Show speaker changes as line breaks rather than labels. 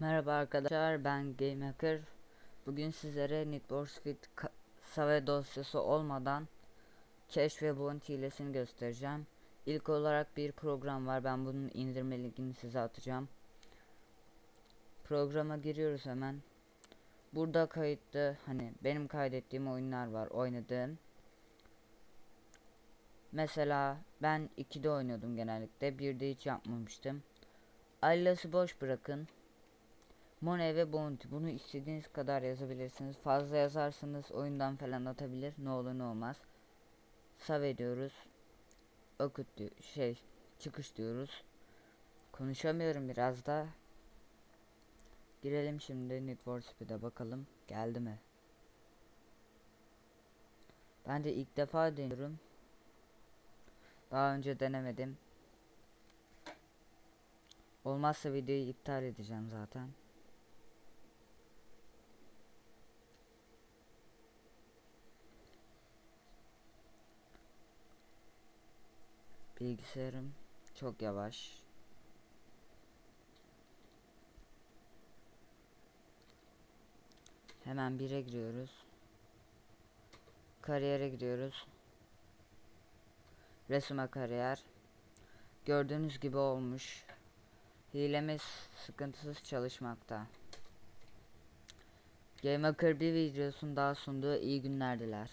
Merhaba arkadaşlar ben GameHacker. Bugün sizlere Need for Speed Save dosyası olmadan Cache ve Bounty hilesini göstereceğim. İlk olarak bir program var. Ben bunun indirme linkini size atacağım. Programa giriyoruz hemen. Burada kayıtlı hani benim kaydettiğim oyunlar var oynadığım. Mesela ben 2'de oynuyordum genellikle. 1'de hiç yapmamıştım. Ailesi boş bırakın. Money ve Bounty bunu istediğiniz kadar yazabilirsiniz. Fazla yazarsanız oyundan falan atabilir. Ne olur ne olmaz. Save diyoruz. Okut diyor, şey çıkış diyoruz. Konuşamıyorum biraz da. Girelim şimdi Need for Speed'e bakalım. Geldi mi? Ben de ilk defa deniyorum. Daha önce denemedim. Olmazsa videoyu iptal edeceğim zaten. Bilgisayarım çok yavaş. Hemen 1'e giriyoruz. Kariyere gidiyoruz. Resume kariyer. Gördüğünüz gibi olmuş. Hilemiz sıkıntısız çalışmakta. Gamehacker bir videosunu daha sunduğu iyi günler diler.